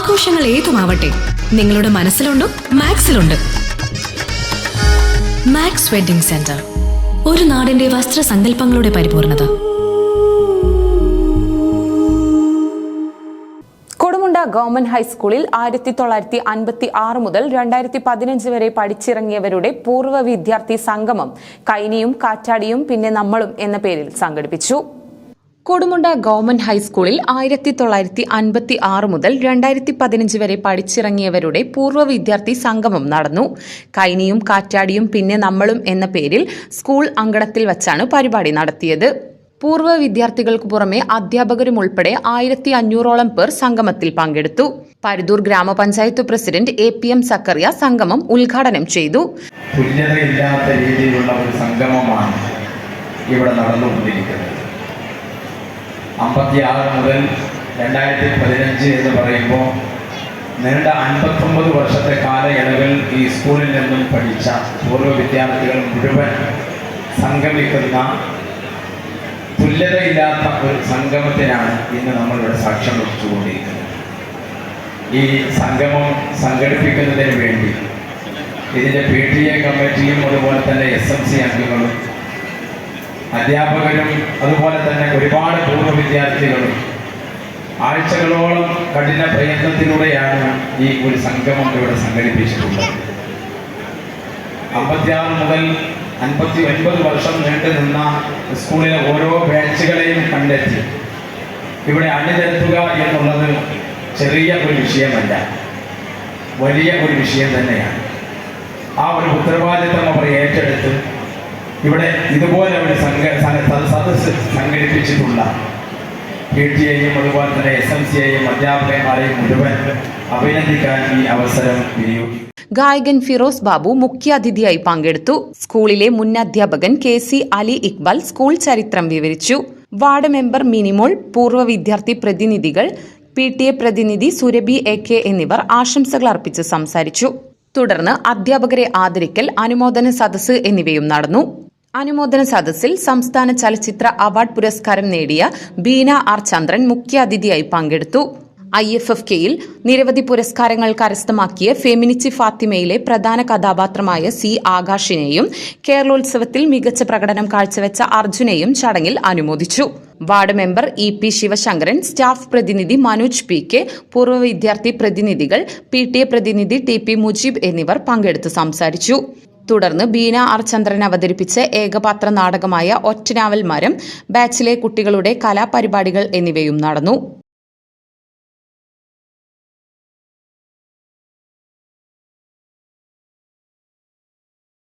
ആഘോഷങ്ങൾ ഏതുമാവട്ടെ നിങ്ങളുടെ മനസ്സിലുണ്ടോ മാക്സിലുണ്ട്. മാക്സ് വെഡിംഗ് സെന്റർ ഒരു നാടിന്റെ വസ്ത്രസങ്കല്പങ്ങളുടെ പരിപൂർണത. കൊടുമുണ്ട ഗവൺമെന്റ് ഹൈസ്കൂളിൽ ആയിരത്തി തൊള്ളായിരത്തി അൻപത്തി ആറ് മുതൽ രണ്ടായിരത്തി പതിനഞ്ച് വരെ പഠിച്ചിറങ്ങിയവരുടെ പൂർവ വിദ്യാർത്ഥി സംഗമം കൈനിയും കാറ്റാടിയും പിന്നെ നമ്മളും എന്ന പേരിൽ സംഘടിപ്പിച്ചു. കൊടുമുണ്ട ഗവൺമെന്റ് ഹൈസ്കൂളിൽ ആയിരത്തി തൊള്ളായിരത്തി അൻപത്തി ആറ് മുതൽ രണ്ടായിരത്തി പതിനഞ്ച് വരെ പഠിച്ചിറങ്ങിയവരുടെ പൂർവ വിദ്യാർത്ഥി സംഗമം നടന്നു. കൈനിയും കാറ്റാടിയും പിന്നെ നമ്മളും എന്ന പേരിൽ സ്കൂൾ അങ്കണത്തിൽ വച്ചാണ് പരിപാടി നടത്തിയത്. പൂർവ വിദ്യാർത്ഥികൾക്ക് പുറമെ അധ്യാപകരും ഉൾപ്പെടെ ആയിരത്തി അഞ്ഞൂറോളം പേർ സംഗമത്തിൽ പങ്കെടുത്തു. Paruthur gramapanchayat president A P M Zakaria സംഗമം ഉദ്ഘാടനം ചെയ്തു. രീതിയിലുള്ള ഒരു സംഗമമാണ് ഇവിടെ നടന്നുകൊണ്ടിരിക്കുന്നത്. അമ്പത്തിയാറ് മുതൽ രണ്ടായിരത്തി പതിനഞ്ച് എന്ന് പറയുമ്പോൾ നീണ്ട അൻപത്തൊമ്പത് വർഷത്തെ കാലയളവിൽ ഈ സ്കൂളിൽ നിന്നും പഠിച്ച പൂർവ വിദ്യാർത്ഥികൾ മുഴുവൻ സംഗമിക്കുന്ന തുല്യതയില്ലാത്ത ഒരു സംഗമത്തിനാണ് ഇന്ന് നമ്മളിവിടെ സാക്ഷ്യം വഹിച്ചുകൊണ്ടിരിക്കുന്നത്. ഈ സംഗമം സംഘടിപ്പിക്കുന്നതിന് വേണ്ടി ഇതിന്റെ പി ടി എ കമ്മിറ്റിയും അതുപോലെ തന്നെ എസ് എം സി അംഗങ്ങളും അധ്യാപകരും അതുപോലെ തന്നെ ഒരുപാട് പൂർവ വിദ്യാർത്ഥികളും ആഴ്ചകളോളം കഠിന പ്രയത്നത്തിലൂടെയാണ് ഈ ഒരു സംഗമം ഇവിടെ സംഘടിപ്പിച്ചിട്ടുള്ളത്. അമ്പത്തിയാറ് മുതൽ അൻപത്തി ഒൻപത് വർഷം നീണ്ടു നിന്ന സ്കൂളിലെ ഓരോ ബാച്ചുകളെയും കണ്ടെത്തി. ഇവിടെ അണിനിരത്തുക എന്നുള്ളത് ചെറിയ ഒരു വിഷയമല്ല. വലിയ ഒരു വിഷയം തന്നെയാണ്. ആ ഒരു ഉത്തരവാദിത്തം അവർ ഏറ്റെടുത്ത് ഇവിടെ ഇതുപോലെ ഒരു സംഘ സ- സ- സദസ്സ് സംഘടിപ്പിച്ചിട്ടുള്ള കെ ടി ഐയും അതുപോലെ തന്നെ എസ് എം സി ഐയും അധ്യാപകന്മാരെയും മുഴുവൻ അഭിനന്ദിക്കാൻ ഈ അവസരം വിനിയോഗിക്കും ഗായകൻ ഫിറോസ് ബാബു മുഖ്യാതിഥിയായി പങ്കെടുത്തു. സ്കൂളിലെ മുൻ അധ്യാപകൻ K C Ali Iqbal school ചരിത്രം വിവരിച്ചു. വാർഡ് മെമ്പർ മിനിമോൾ പൂർവ വിദ്യാർത്ഥി പ്രതിനിധികൾ പി ടി എ പ്രതിനിധി സുരഭി എ കെ എന്നിവർ ആശംസകൾ അർപ്പിച്ച് സംസാരിച്ചു. തുടർന്ന് അധ്യാപകരെ ആദരിക്കൽ അനുമോദന സദസ്സ് എന്നിവയും നടന്നു. അനുമോദന സദസ്സിൽ സംസ്ഥാന ചലച്ചിത്ര അവാർഡ് പുരസ്കാരം നേടിയ ബീന ആർ ചന്ദ്രൻ മുഖ്യാതിഥിയായി പങ്കെടുത്തു. ഐ എഫ് എഫ് കെയിൽ നിരവധി പുരസ്കാരങ്ങൾ കരസ്ഥമാക്കിയ ഫെമിനിച്ചി ഫാത്തിമയിലെ പ്രധാന കഥാപാത്രമായ സി ആകാശിനെയും കേരളോത്സവത്തിൽ മികച്ച പ്രകടനം കാഴ്ചവെച്ച അർജുനെയും ചടങ്ങിൽ അനുമോദിച്ചു. Ward member E P Sivasankaran staff പ്രതിനിധി മനോജ് പി കെ പൂർവ വിദ്യാർത്ഥി പ്രതിനിധികൾ പി ടി എ പ്രതിനിധി ടി പി മുജീബ് എന്നിവർ പങ്കെടുത്ത് സംസാരിച്ചു. തുടർന്ന് ബീന ആർ ചന്ദ്രൻ അവതരിപ്പിച്ച ഏകപാത്ര നാടകമായ ഒറ്റനാവൽ മരം ബാച്ചിലെ കുട്ടികളുടെ കലാപരിപാടികൾ എന്നിവയും നടന്നു.